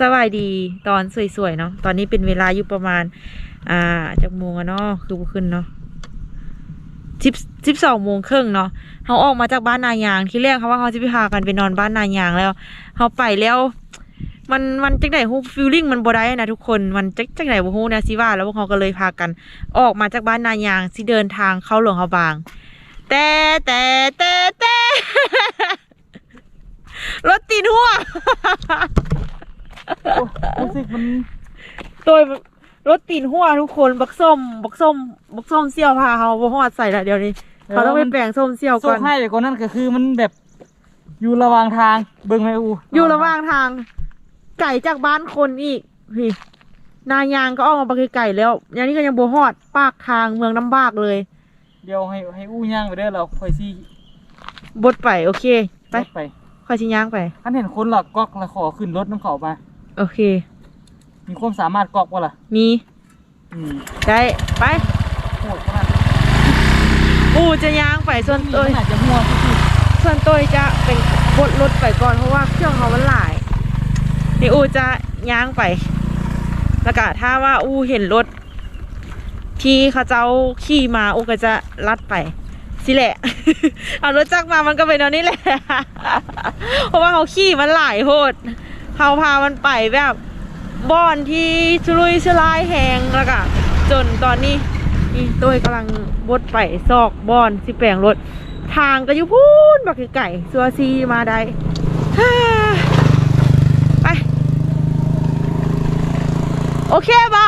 สวัสดีตอนสวยๆเนาะตอนนี้เป็นเวลาอยู่ประมาณ อ่าจากโมงเนาะคือขึ้นเนาะสิบสิบสองโมงครึ่งเนาะเขาออกมาจากบ้านนายางที่แรกเขาว่าเขาจะไปพากันไปนอนบ้านนายางแล้วเขาไปแล้ว มันมันจังไหนฮู้ฟีลลิ่งมันบ่ได้นะทุกคนมันจักจังไหนบ่ฮู้นะสิว่า แล้วพวกเขาก็เลยพากัน ออกมาจากบ้านนายางสิเดินทางเข้าหลวงเขาบาง แต่แต่แต่แต่รถตีนหัว รู้สึกมันตัวรถตีนหัวทุกคนบักส้มบักส้มบักส้มเสี่ยวพาเขาบ่ฮอดใส่ละเดี๋ยวนี้เขาต้องไปแปลงส้มเสี่ยวโซ่ก่อนให้เลยก่อนนั่นก็คือมันแบบอยู่ระหว่างทางเบิ่งไหมอูอยู่ระหว่างทาง ไก่จากบ้านคนอีกพี่นายางก็ออกมาไปไก่แล้วอย่างนี้ก็ยังบ่ฮอดปากทางเมืองน้ำบากเลย เดี๋ยวให้ให้อู้ย่างไปเด้อเราค่อยซี่บดไปโอเค ไปรถไปค่อยชิย่างไปท่านเห็นคนหลักก๊อกแล้วขอขึ้นรถน้ำเขามา โอเค มีความสามารถก๊อกวะล่ะ มีอืมได้ไปโหดขนาดอูจะย่างไปส่วนนี้ตัวขนาดจะมั่วที่สุดส่วนตัวจะเป็นบดรถไปก่อนเพราะว่าเครื่องเขามันหลายเดี๋ยวอูจะย่างไปแล้วก็ถ้าว่าอูเห็นรถ ที่เขาเจ้าขี่มาอูก็จะลัดไปสิแหละ เอารถจักรมามันก็เป็นเอานี้แหละ เพราะว่าเขาขี่มันหลายโหด เขาพามันไปแบบบ่อนที่ชุลุยชลายแหงแล้วก็จนตอนนี้นี่ตัวกำลังบดไปซอกบ่อนสิแปลงรถ ทางก็อยู่พูนบักไก่ซัวซีมาได้ไป โอเคบ่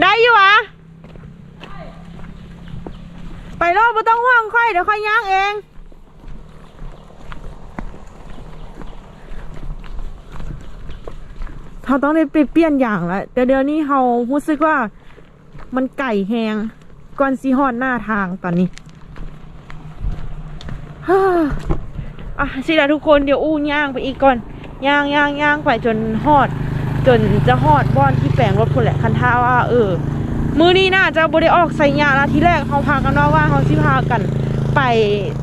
ได้อยู่วะไปรอบไม่ต้องห่วงค่อยเดี๋ยวค่อยย่างเอง เขาต้องได้ไปเปลี่ยนอย่างแล้วแต่เดี๋ยวนี้เขารู้สึกว่ามันไก่แหงก่อนซีฮอดหน้าทางตอนนี้ฮ่าอะสิละทุกคนเดี๋ยวอู้ย่างไปอีกก่อนย่างย่างย่างไปจนฮอด จนจะฮอดบ้อนที่แปลงรถคนแหละคันท่าว่า เออ มือนี้น่าจะบได้ออกไซยะละทีแรกเขาพากันว่าว่าเขาสิพากันไป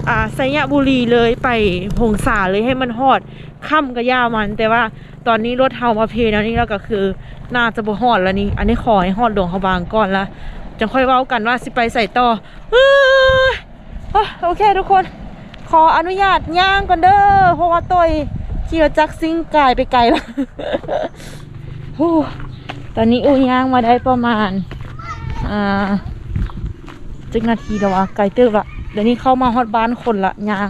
อ่าไซยะบุรีเลยไปพงษาเลยให้มันฮอดค่ำก็ย่ามันแต่ว่า ตอนนี้รถเฮามาเพแล้วนี่แล้วก็คือน่าจะบ่ฮอดแล้วนี่ อันนี้ขอให้ฮอดหลวงเขาบางก่อนละจะค่อยเว้ากันว่าสิไปใส่ต่ออโอเคทุกคน ขออนุญาตย่างก่อนเด้อเพราะว่าตัวเขี่รถจักซิงกายไปไกลแล้วตอนนี้อูย่างมาได้ประมาณอ่าจึงนาทีแล้ววะไกลเติบละเดี๋ยวนี้เข้ามาฮอดบ้านคนละย่าง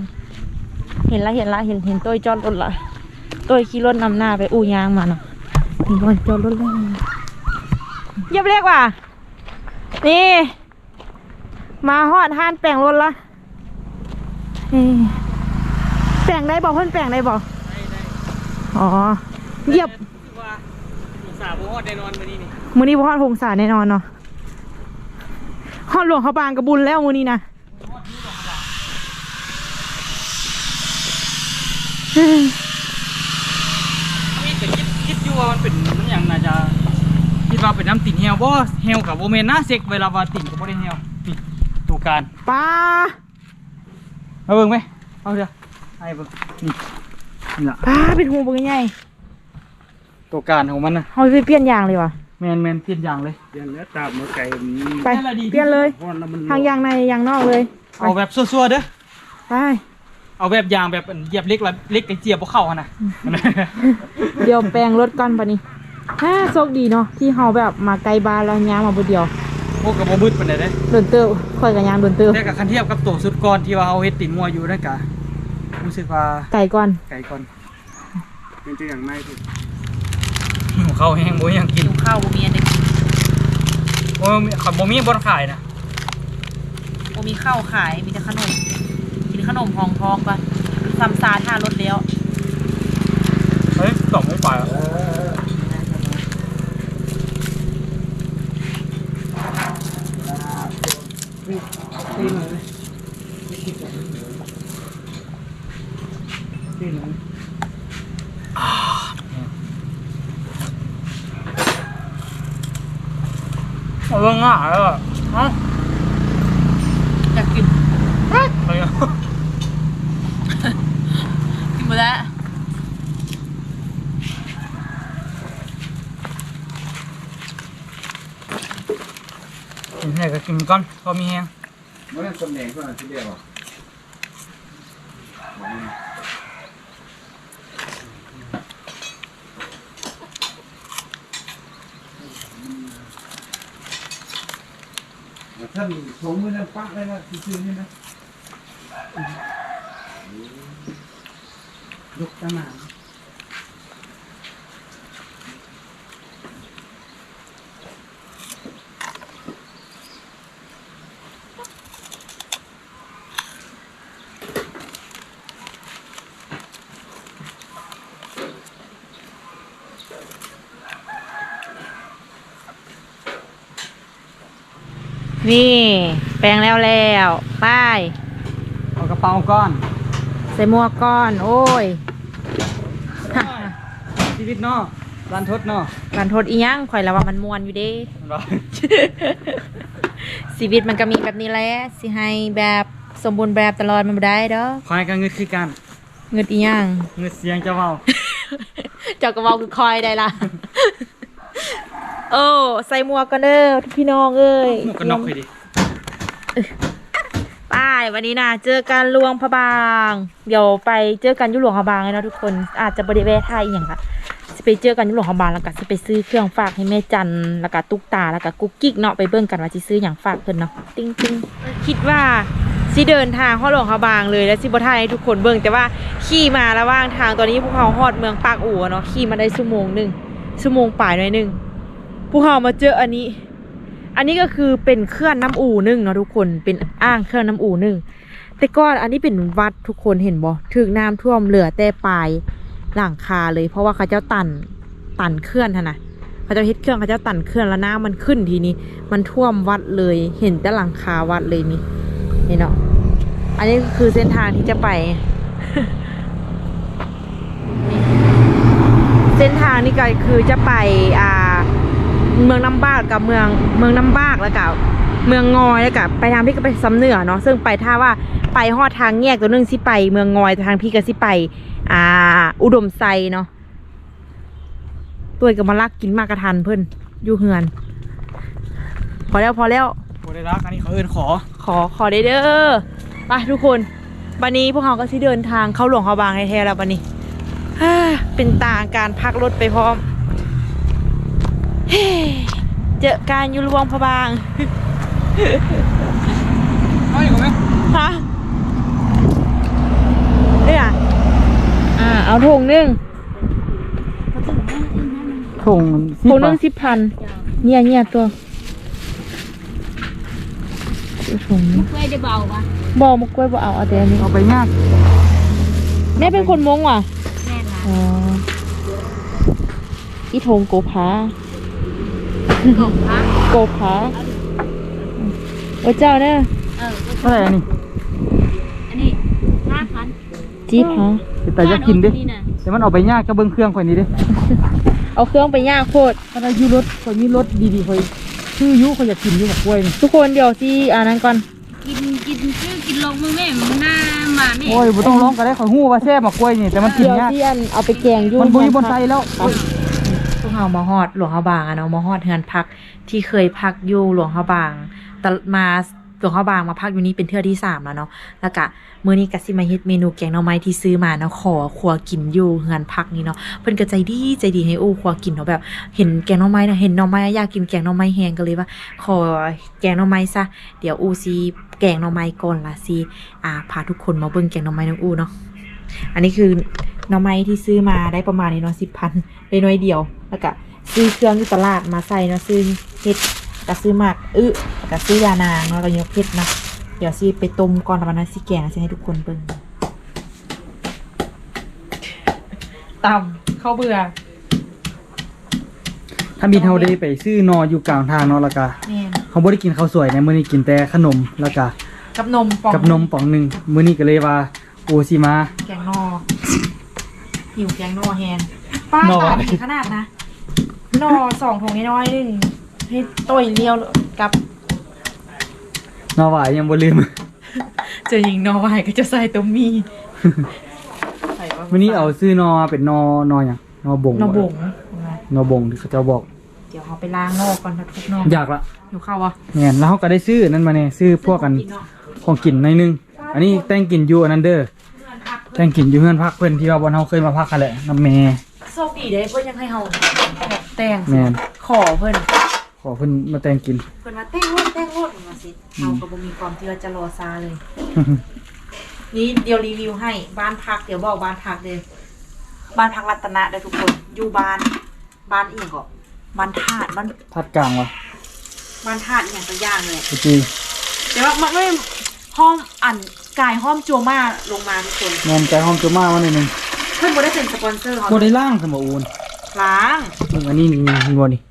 เห็นละเห็นละเห็นเห็นตัวจอดรถละ ตัวขี่รถนำหน้าไปอูย่างมาเนาะเห็นตัวจอดรถแล้วเยียบเรียกว่า นี่ มาฮอดห้านแปลงรถละเอ้ยแปลงได้บอกเพื่อนแปลงได้บอกได้ได้อ๋อเหยียบคือว่าสาบฮอดได้นอนมานี่นี่มือนี้บ่ฮอดพงศาแน่นอนเนาะฮอดหลวงเขาบางกระบุญแล้วมือนี้นะเฮ้ย นี่แต่คิดคิดอยู่ว่ามันเป็นมันอย่างน่าจะคิด ว่าเป็นน้ำติ่นเฮลบ่เฮลกับโบเมนนะเซ็กเวลาว่าติ่นกับโบได้เฮลนี่ตัวการปลามาเบิ่งไหมเอาเถอะให้เบิ่งนี่นี่ล่ะปลาเป็นหูเบิ่งใหญ่ตัวการของมันนะเขาไปเปลี่ยนยางเลยว่ะแมนแมนเปลี่ยนอย่างเลยเปลี่ยนแล้วตามมาไก่มันไปนั่นแหละดีเปลี่ยนเลยพอนแล้วมันทางยางในยางนอกเลยเอาแบบซัวๆเด้อไปเอาแบบยางแบบเหยียบเล็กละเล็กไอเจียบบ่เข้าหั่นน่ะเดี๋ยวแปลงรถก่อนปะนี่ ฮ่าโชคดีเนาะที่เขาแบบมาไกลบ้านแล้วยางมาบุเดียวโอ้กับบ่มืดปานใดเด้โดนเติบค่อยกับยางโดนเติบแต่กับคันเทียบกับตัวสุดก่อนที่ว่าเอาเฮ็ดติ่นมัวอยู่นั่นกะรู้สึกว่าไก่ก่อนไก่ก่อนเป็นตัวอย่างไม่ถูกหิวข้าวแห้งบ่ยังกินข้าวบ่มีอันเด็กบ่มีขับบ่มีบ่อนขายนะบ่มีข้าวขายมีแต่ขนมกินขนมหองทองปะซ้ำซาท่ารถแล้ว เฮ้ยสองโมงกว่าแล้ว ตีนเลยตีนเลย เอาเรื่องง่ายแล้วอะเอ้า อยากกิน อะไรอะ กินหมดแล้ว แห่ก็กินก่ อมีแฮงมันเป็นตำแหน่งเท่านั้นที่เรียกว่าท่านชงมือนั่นปักเลยนะซื่อๆนี่นะยกตั้งนาน แปลงแล้วแล้วป้ายเอากระเป๋าก่อนใส่หมวกก้อน โอ้ยชีวิตเนาะรันทดเนาะกันโทษอีหยังข่อยแล้วว่ามันมวนอยู่เด้เห็นบ่ชีวิตมันก็มีแบบนี้แหละสิให้แบบสมบูรณ์แบบตลอดมันบ่ได้ดอกคอยกันเงินคือกันเงินอีหยังเงินเสียงจะเว้าเจ้าก็เว้าคือคอยได้ล่ะ โอ้ใส่หมวกกันเด้อพี่น้องเอ้ย หมวกกันน็อกให้ดิ ไป้ายวันนี้นะเจอกันหลวงพระบาง เดี๋ยวไปเจอกันยุหลวงพระบางเลยนะทุกคนอาจจะบริเวณไทยอย่างค่ะสิไปเจอกันยุหลวงพระบางแล้วก็สิไปซื้อเครื่องฝากให้แม่จันแล้วก็ตุ๊กตาแล้วก็กุ๊กกิ๊กเนาะไปเบิ่งกันว่าสิซื้ออย่างฝากเพิ่นเนาะติ้งติ้งคิดว่าสิเดินทางเข้าหลวงพระบางเลยแล้วสิบ่ทายให้ทุกคนเบิ่งแต่ว่าขี่มาระหว่างทางตอนนี้พวกเขาฮอดเมืองปากอู่เนาะขี่มาได้ชั่วโมงหนึ่งชั่วโมงป่ายหน่อยหนึ่งพวกเขามาเจออันนี้ อันนี้ก็คือเป็นเครื่องน้ำอู่หนึ่งเนาะทุกคนเป็นอ่างเครื่องน้ำอู่หนึ่งแต่ก่อนอันนี้เป็นวัดทุกคนเห็นบ่ถึกน้ำท่วมเหลือแต่ปลายหลังคาเลย เพราะว่าเขาเจ้าตันตันเครื่องท่นนะเขาเจ้าเฮ็ดเครื่องเขาเจ้าตันเครื่องแล้วน้ำมันขึ้นทีนี้ มันท่วมวัดเลยเห็นแต่หลังคาวัดเลยนี่นี่เนาะอันนี้ก็คือเส้นทางที่จะไป เส้นทางนี่ก็คือจะไปอ่า เมืองน้ำบากกับเมืองเมืองน้ำบากแล้วกับเมืองงอยแล้วกับไปทางพี่ก็ไปซ้ำเหนือเนาะซึ่งไปถ้าว่าไปฮอดทางแยกตัวหนึงสิไป เมืองงอยแต่ทางพี่ก็สิไป อ่า อุดมไซเนาะตัวกับมาลักกินมากกระทันเพิ่นอยู่เฮือน พอแล้วพอแล้วบ่ได้รักอันนี้เขาเอิ้นขอ ขอขอได้เด้อไปทุกคนวันนี้พวกเราก็สิเดินทางเข้าหลวงเขาบางให้แท้แล้ววันนี้ฮ่าเป็นตาการพักรถไปพร้อม เฮ้เจอการอยู่หลวงพระบางเอาอีกไหมฮะเนี่ยอ่าเอาถุงหนึงถุงถุงหนึงสิบพันเนี่ยเนี่ยตัวถุงกล้วยได้เบาปะบอมากล้วยบอเอาเอาแต่อันนี้เอาไปยากแม่เป็นคนมงว่ะแม่ละอ๋ออีทงโกพา กบพักโกพาโอ้เจ้าเนี่ยเออเท่าไหร่อันนี้อันนี้ห้าพันจีพาแต่จะกินดินี่นะแต่มันเอาไปยากก็เบิ่งเครื่องข่อยนี้ดิเอาเครื่องไปย่างโคตรถ้าได้ยูรถข่อยมีรถดีๆข่อยชื่อยุข่อยอยากกินอยู่บักกล้วยนี่ทุกคนเดี๋ยวที่อ่านนั้นก่อนกินกินชื่อกินลงมึงแม่มึงหน้ามาแม่โอ้ยบ่ต้องร้องก็ได้ข่อยฮู้ว่าแซ่บบักกล้วยนี่แต่มันกินเดี๋ยวยากที่อันเอาไปแกงอยุ่มันบ่อยู่บนไทยแล้วพวกเรามาฮอดหลวงพระบางอะเนาะมาฮอดเฮือนพักที่เคยพักอยู่หลวงพระบางแต่มาหลวงพระบางมาพักอยู่นี่เป็นเทื่อที่สามแล้วเนาะแล้วก็มื้อนี้ก็สิมาเฮ็ดเมนูแกงหน่อไม้ที่ซื้อมาเนาะขอครัวกินอยู่เฮือนพักนี่เนาะเพิ่นก็ใจดีใจดีให้อู้ครัวกินเนาะแบบ เห็นแกงหน่อไม้นะเห็นหน่อไม้อยากกินแกงหน่อไม้แห้งก็เลยว่า ขอแกงหน่อไม้ซะเดี๋ยวอูซีแกงหน่อไม้ก่อนละซีอ่าพาทุกคนมาเบิ่งแกงหน่อไม้น้องอูเนาะอันนี้คือหน่อไม้ที่ซื้อมาได้ประมาณนี้เนาะสิบพันได้น้อยเดียว แล้วก็ซื้อเครื่องที่ตลาดมาใส่เนาะซื้อเห็ดก็ซื้อหมักอึแล้วก็ซื้อยานางเนาะแล้วก็ยกเห็ดนะเดี๋ยวซีไปต้มก่อนแล้ววันนั้นซีแกงซีให้ทุกคนเบิ่งตำข้าวเบื่อถ้ามีเฮาได้ไปซื้อนออยู่กลางทางเนาะแล้วก็แม่นเขาบ่ได้กินข้าวสวยนะมื้อนี้กินแต่ขนมแล้วก็กับนมปองกับนมป๋องหนึงมื้อนี้ก็เลยว่าโอสิมา แกงนอหิวแกงนอแฮนป้าหน่อตาดีขนาดนะ นอสองถุงน้อยๆหนึงให้ต้ยเลี้ยวกับนอหวายยังบ่ลืมเจะยิงนอไว้ก็จะใส่ต้มมีใส่ว่ามื้อนี้เอาซื้อนอเป็นนอนอหยังนอบงนอบงนอบงที่เขาเจ้าบอก เดี๋ยวเราไปล้างนอกก่อนนะทุกนอกอยากละอยู่เข้าวะเนี่ยแล้วเขาก็ได้ซื้อนั่นมาเนี่ยซื้อพวกกันกินเนาะของกินหน่อยนึง อันนี้แต่งกินอยู่อันนั้นเด้อเพื่อนพักแต่งกินอยู่เพื่อนพักเพื่อนที่ว่าบนเฮาเคยมาพักกันแหละน้ำแม่โชคดีได้เพื่อนยังให้เฮา แบบแต่งแม่นขอเพื่อนขอเพื่อนมาแต่งกิน เพื่อนมาแต่งรถแต่งรถมาสิเฮาก็บ่มีความที่ว่าจะรอซาเลย นี่เดี๋ยวรีวิวให้บ้านพักเดี๋ยวบอกบ้านพักเลยบ้านพักรัตนะเด้อทุกคน อยู่บ้าน บ้านอีหยังก็บ้านธาตุบ้านทัดกลางวะบ้านธาตุอหย่างตัวอย่างเลย พี่จีแต่ว่ามันไม่ห้องอันกายห้อมจัวมาลงมาทุกคน แมนใจหอมจุมาวันหนึ่งเพื่อนบ่ได้เป็นสปอนเซอร์เขาบ่ได้ล่างสมบูรณ์ ล้างมึงอันนี้นี่นี่บ่นี่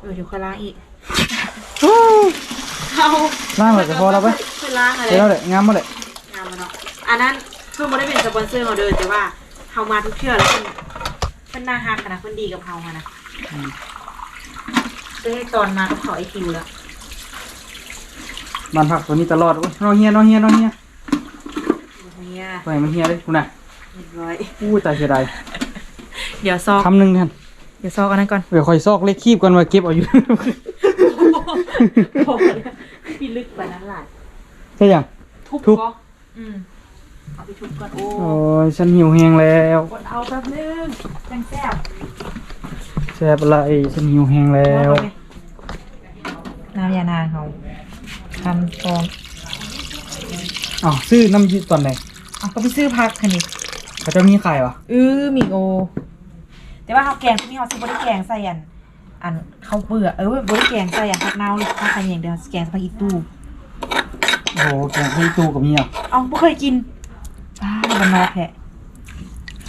เออเดี๋ยวค่อยล้างอีกเอาล่างเลยก็พอแล้วไปค่อยล้างอะไรเสร็จแล้วแหละงามมาเลยงามมาเนาะอันนั้นเพื่อนบ่ได้เป็นสปอนเซอร์เขาเดินแต่ว่าเฮามาทุกเทื่อแล้วเพิ่นเพิ่นน่าฮักนะเพิ่นดีกับเฮาค่ะนะซื้อให้ตอนมาก็ขอไอคิวแล้วบ้านพักตัวนี้ตลอดโอ้ยน้องเฮียน้องเฮียน้องเฮียเนี่ยไปมันเฮียเลยคุณน่ะเรียบร้อยอู้ตายเสียดาย เดี๋ยวซอกคำหนึ่งท่านเดี๋ยวซอกอันนั้นก่อนเดี๋ยวคอยซอกเล็กคีบก่อนมาเก็บเอาอยู่โอ้ยพี่ลึกกว่านั้นหลายใช่ยังทุบทุบก็อืมเอาไปทุบก่อนโอ้โอ้ยฉันหิวแหงแล้วกดเอาแป๊บนึงจังแซ่บแซ่บอะไรฉันหิวแหงแล้วน้ำยานางเขาทำฟองอ้าวซื้อน้ำยืดตอนไหนเอาก็ไปซื้อพักคันนี้เขาจะมีขายวะเออมีโอ แต่ว่าเขาแกงที่นี่เขาซื้อบริแกงใส่อันอันเขาวเปลือกเออบริแกงใส่อันผักเน่าเลยผักอะไรอย่างเดียวแกงใส่ผักอีตู้โอ้โหแกงให้ตู้กับเมียเอาไม่เคยกินป้าบันนอกแหละ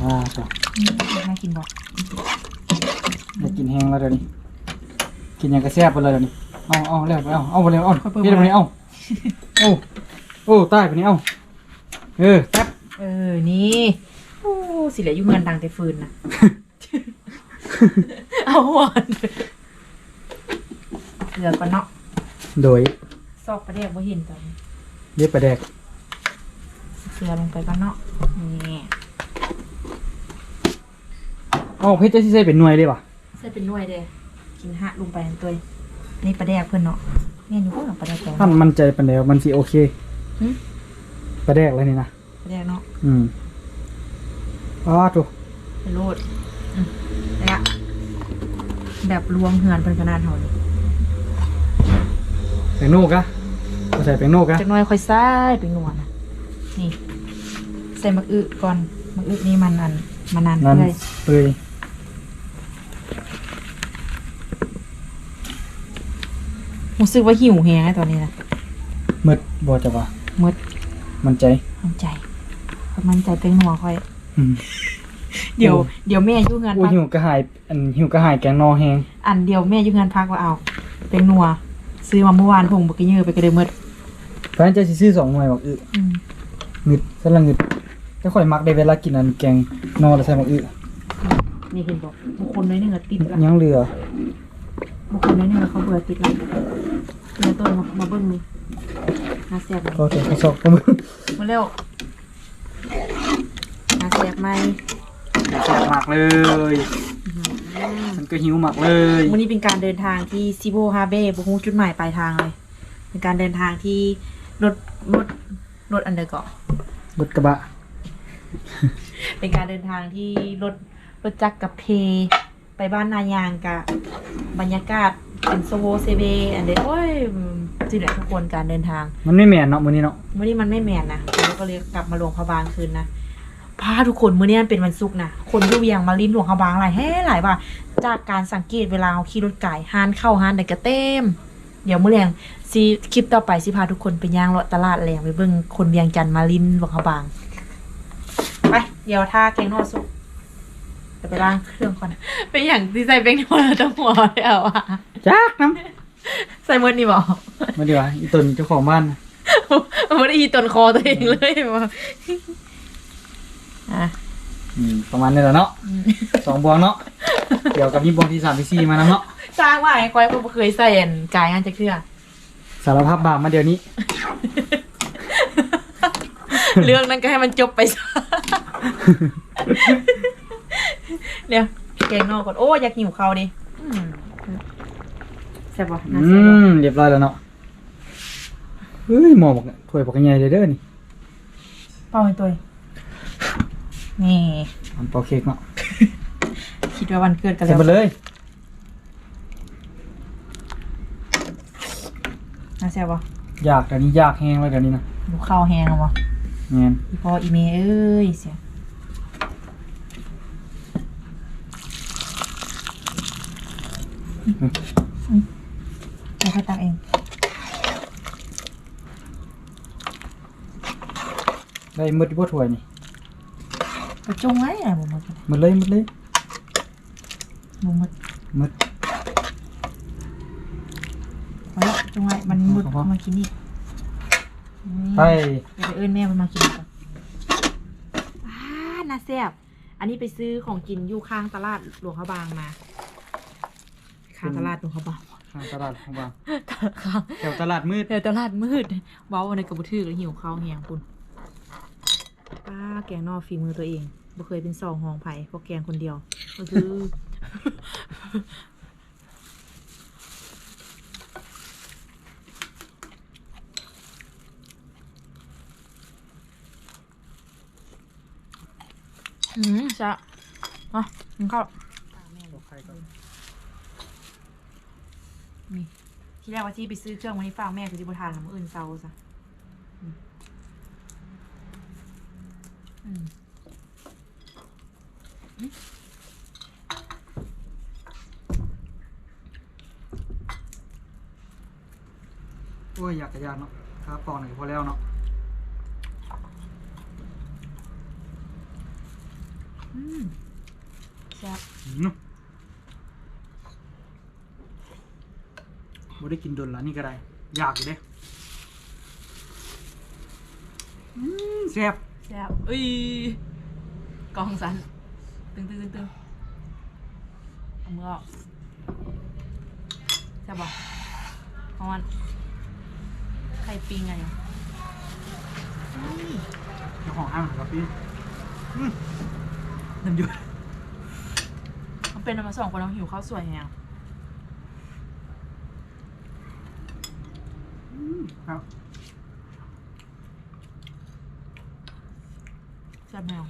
อ่าจ้ะอืมน่ากินบอกอยากกินแห้งแล้วเดี๋ยวนี้กินหยังกระแซ่บไปเลยเดี๋ยวนี้เอาเอาเร็วไปเอาเอาไปเร็วเอาพี่ไปนี้เอาโอ้โอ้ใต้ไปนี้เอาเออแป๊บเออนี่โอ้สิเหลืออยู่เงินดังแต่ฟืนนะ เอาหวานเหลือก่อนเนาะโดยซอกประเดี๋ยวบ่เห็นตอนนี้เรียบประแดกเสือลงไปก่อนเนาะนี่เอาเพชรจะใส่เป็นหน่วยเลยป่ะใส่เป็นหน่วยเด้กินหะลงไปอันตัวนี่ประเดี๋ยวเพื่อนเนาะนี่หนูก็หลับประเดี๋ยวแกงท่านมั่นใจปันเดียวมันสิโอเคหึประแดกแล้วนี่นะประเดี๋ยวเนาะอืมอ้าถูกเป็นโลด อืมเนี่ยแบบรวมเหือนเป็นขนาดเท่านี้แป้งโนกอะเอาใส่แป้งโนกอะจากหน้อยค่อยใส่เป็นหนวดนะนี่ ใส่มะอึก่อนมะอึนี่มันอันมันนานนั่นเลยเปื่อยรู้สึกว่าหิวแฮงไอ้ตอนนี้นะมืดบ่จะว่ามืดมันใจ มั่นใจค่อยมั่นใจเป็นหัวค่อย อืม เดี๋ยวโอ้เดี๋ยวแม่อยุ่งานอู้พักหิวกระหาย อันหิวกระหายแกงนอแหงอันเดียวแม่อยุ่งานพักว่าเอาเป็นนัว ซื้อมาเมื่อวานผงบกเยอะไปกระเดยมืดเพราะฉะนั้นจะสิซื้อสองหน่วยบอกอึอืมงึดสลังงึดจะค่อยมักได้เวลากินอันแกงนอแล้วใส่หมกอึนี่เห็นบอกบางคนน้อยหนึ่งอะติดละยังเหลือ บางคนน้อยหนึ่งอะเขาเบื่อติดละเนื้อต้นมามาเบิ้งนี่น่าแซ่บไหมก็จะทดสอบก็มือมาเร็วน่าแซ่บไหม แซ่บมากเลย มันก็หิวมากเลยวันนี้เป็นการเดินทางที่ซิโบฮาเบ้บุฮูจุดหมายปลายทางเลย เป็นการเดินทางที่รถรถรถอันเดอร์เกาะรถกระบะ เป็นการเดินทางที่รถรถจักรกับเพ ไปบ้านนายางกับบรรยากาศเป็นโซโวเซเบอันเดอร์โอ้ยสิเหลือทุกคนการเดินทาง มันไม่แม่นเนาะมื้อนี้เนาะมื่อนี้มันไม่แมนนะแล้วก็เลยกลับมาหลวงพระบางคืนนะ พาทุกคนมื่อนี้มันเป็นวันศุกร์นะคนอยุ่เวียงมาลิ้นหลวงพระบางหลายแห่หลายว่าจากการสังเกตเวลาเขาขี่รถไก่ฮานเข้าฮานแต่กระเต็มเดี๋ยวมื่อแรงซีคลิปต่อไปสิพาทุกคนไปย่างเลาะตลาดแหลงไปเบิ่งคนเวียงจันทน์มาลิ้นหลวงพระบางไปเดี๋ยวท่าแกงนอสุกเดี๋ยวไปล้างเครื่องก่อนเป็นอย่างที่ใส่เป็นหัวต้องหัวเลยอะวะจักน้ใส่เมื่อนี่บอกำมาดีกว่าอีตนเจ้าของบ้านไม่ได้ยีตนคอตัวเองเลยว่า อะอืมประมาณนี้แหละเนาะสองบวงเนาะเดี๋ยวกับมีบวงที่สามที่สี่มานํเนาะสร้างว่าไอ้ก้อยก็เคยใส่อันกายงานจะเชื่อสารภาพบาปมาเดี๋ยวนี้ เรื่องนั้นก็ให้มันจบไปซะเดี๋ยวแกกงนอกก่อนโอ้อยากหิวข้าวดิอืมแซ่บปะน่าอืแซ่บปะมเรียบร้อยแล้วเนาะเฮ้ยหมอบอกถ้วยบอกใหญ่เลยเด้อนี่เป้าให้ตัวนี่อั นเป่าเค้กเนาะคิดว่าวันเกิดกันใส่แล้วไปเลยน่าแซ่บปะอยากเดี๋ยวนี้อยากแห้งเลยเดี๋ยวนี้นะหิวข้าวแห้งอะวะเงี้ยอีพออีเมเอ้ยเสียอืมเดี๋ยวค่อยตักเอง ได้มืดบ่ถ้วยนี่ กระจงไว้อะบ่หมดก็ได้มืดเลยมืดเลยบ่หมดมืดไว้ละจงไว้มันมืดเอาพอเอามากินนี่นี่ไปเดี๋ยวไปเอิ้นแม่มันมากินก่อนอ้าน่าแซ่บอันนี้ไปซื้อของกินอยู่ข้างตลาดหลวงพระบางมา ข้างตลาดหลวงพระบางทางตลาดของบางข้างแถวตลาดมืดเดี๋ยวตลาดมืดเว้าในกระบุถือแล้วหิวข้าวแหงคุณ ป้าแกงนอกฝีมือตัวเองบ่เคยเป็นซองหองไผ่เพราะแกงคนเดียว ก็คือ อืมจะอะกินข้าวนี่ที่แรกว่าที่ไปซื้อเครื่องวันนี้ฝากแม่คือจิบทานแล้วมื้ออื่นเซาซะอืมอืม โอ้ ยอยากกระยานเนาะครับปอนหนึ่งพอแล้วเนาะอืมแซ่บอืมบ่ได้กินดนละนี่ก็ได้ อยากอยู่เด้อืมแซ่บแซ่บเอ้ยกองสันตึงตึงตึงตึงเอามือออกแซ่บบอกเพราะมันไข่ปิงอะไรเจ้าของห้างครับพี่อืมน้ำหยุดมันเป็นมาสองคนเราหิวข้าวสวยแฮงครับแซ่บแมว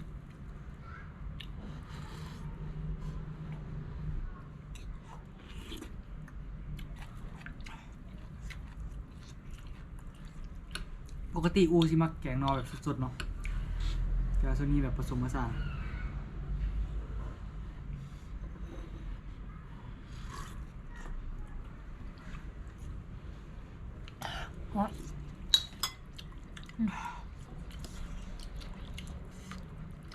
ปกติอูสิมักแกงนอแบบสดๆเนาะแต่ว่าส่วนนี้แบบผสมผสานเพราะ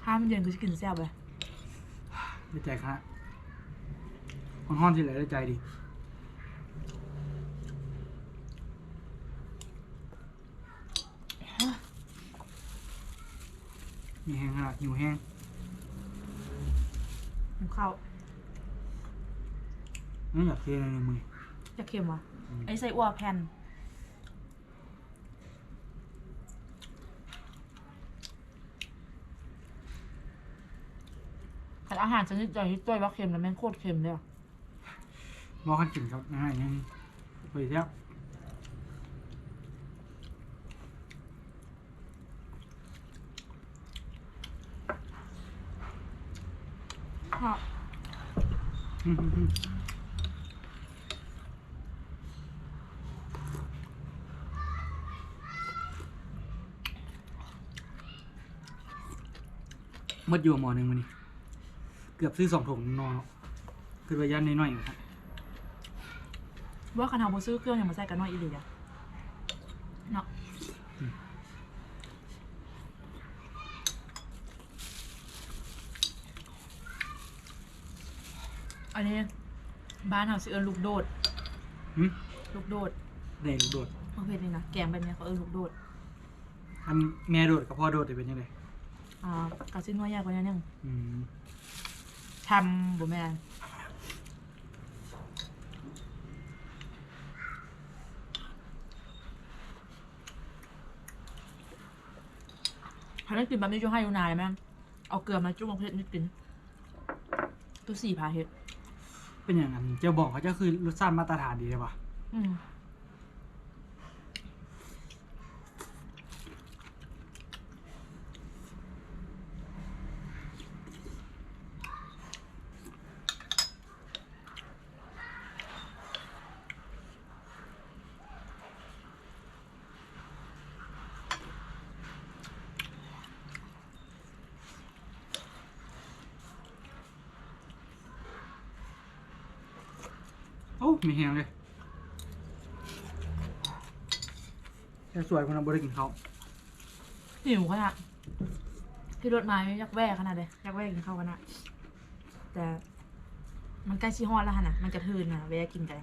ถ้ามันเย็นก็จะกินแซ่บเลยได้ใจครับห้องห้องที่ไหนได้ใจดีมีแห้ งขนาดหิวแห้งหิวข้าวนี่อยากเทในมือ จะเค็มวะอืม ไอ้ไส้อั่วแผ่นแต่อาหารชนิดใหญ่ที่ต้วยว่าเค็มแล้วแม่งโคตรเค็มเลยอะมอขันกินครับง่ายๆนี่ไปเที่ยว ค่ะ อื มดอยู่หมอหนึ่งวันนี้เกือบซื้อสองถุงนอนคือระยะน้อยๆอยู่ครับว่าคณะโบซื้อเครื่องยังมาใส่กันน้อยอีหลีอะเนาะ อันนี้บ้านเราซื้อเอิญลูกโดดหืมลูกโดดแดงโดด ประเภทนี้นะแกงแบบนี้เขาเอิญลูกโดด อันแม่โดดกับพ่อโดดจะเป็นยังไงอ่ากระซิ้นว่ายากกว่านี้นึงอืมทำบ่แม่นถ้าได้กินแบบนี้จะให้ยูนายไหมเอาเกลือมาจุ่มลงเพชรนิดกินตัวสี่พาเฮ็ด เป็นอย่างนั้นเจ้าบอกเขาจะคือรสชาติมาตรฐานดีใช่ปะอืม มีแหงเลยแต่สวยคนนั้นบริกินเขาวหิวขนาดพี่รถมาอยากแวะขนาดเลยอยากแวะกินข้าวขนาดแต่ มันใกล้ชิฮอดแล้วฮะนะมันกระทืนนะแวะกินกัน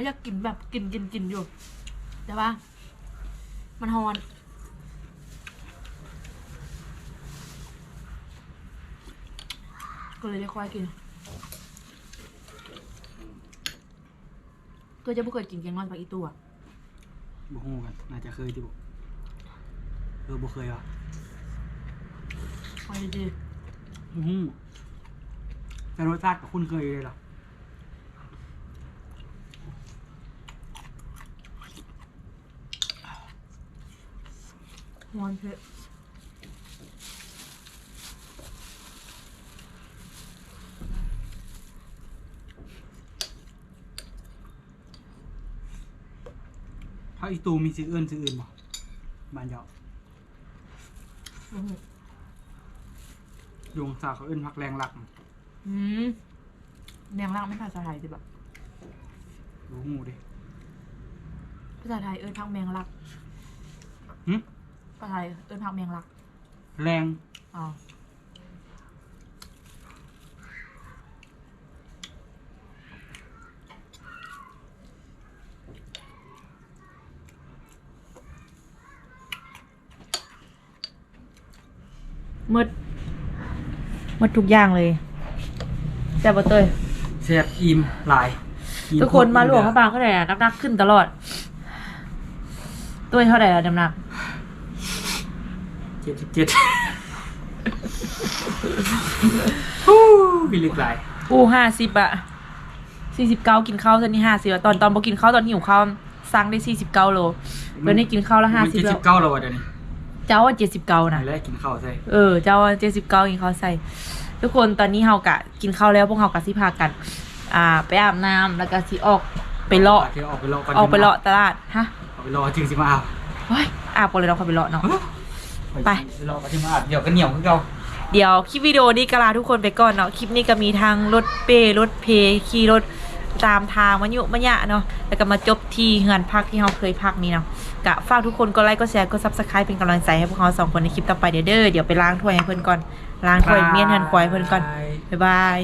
เขาอยากกินแบบกินกินกินอยู่ แต่ว่า มันฮอนก็เลยได้ค่อยกินตัวจะไม่เคยกินแกงนอนปลาอีตัวบุฮูกันน่าจะเคยที่บุเออบุเคยวะค่อยดีบุฮูแต่รสชาติกับคุณเคยเลยเหรอ ฮอนเพะ ถ้าอีตูมีซื้อเอื้นซื้ออื่นบ่บ้านเจาะ อื้อหือ ด วงสาวเขาเอื้นพักแรงหลักอืมแนงล่างไม่ภาษาไทยสิบะบุฮูดิภาษาไทยเอิญพักแมงลักหึ ภาษาไทยเอิญพักแมงลักแรงอ๋อมืดมืดทุกอย่างเลยแต่บเตยแซ่บอิ่มหลายอิ่ทุกคนมาหลวงคพรระบางเท่าไหร่อะน้ำหนักขึ้นตลอดตัวเท่าไหร่อะน้ำหนัก เจ็ดสิบเจ็ดฮู้มีลึกหลายอู้ห้าสิบอะสี่สิบเก้ากินข้าวตอนนี้ห้าสิบตอนตอนบอกกินข้าวตอนหิวข้าวสั่งได้สี่สิบเก้าโลเดี๋ยวนี้กินข้าวแล้วห้าสิบเจ็ดแล้สิวบเก้าแล้ววะเดี๋ยวนี้เจ้าว่าเจ็ดสิบเก้าไหนนะแล้วกินข้าวใส่เออเจ้าว่าเจ็ดสิบเก้ากินข้าวใส่ทุกคนตอนนี้เฮากะกินข้าวแล้วพวกเฮากะสิพากัน อ่า ไปอาบน้ำแล้วก็สิออกไปเลาะเที่ยวออกไปเลาะก่นออกไปเลาะตลาดฮะออกไปเลาะจึงสิมาอาบเฮ้ยอาบกันเลยเราะค่อยไปเลาะเนาะ ไปไปเลาะก็สิมาอาบเดี๋ยวก็เหนียวคือเก่าเดี๋ยวคลิปวิดีโอนี้ก็ลาทุกคนไปก่อนเนาะ คลิปนี้ก็มีทางรถเป้รถเพขี่รถตามทางมันยุมันยะเนาะ แล้วก็มาจบที่เฮือนพักที่เราเคยพักนี้เนาะกะฝากทุกคนก็ไลค์ก็แชร์ก็ซับสไครป์เป็นกำลังใจให้พวกเราสองคนในคลิปต่อไปเดี๋ยวเด้อเดี๋ยวไปล้างถ้วยให้เพื่อนก่อน ล้างถ้วยเมียนเฮือนควายเพื่อนก่อน บ๊ายบาย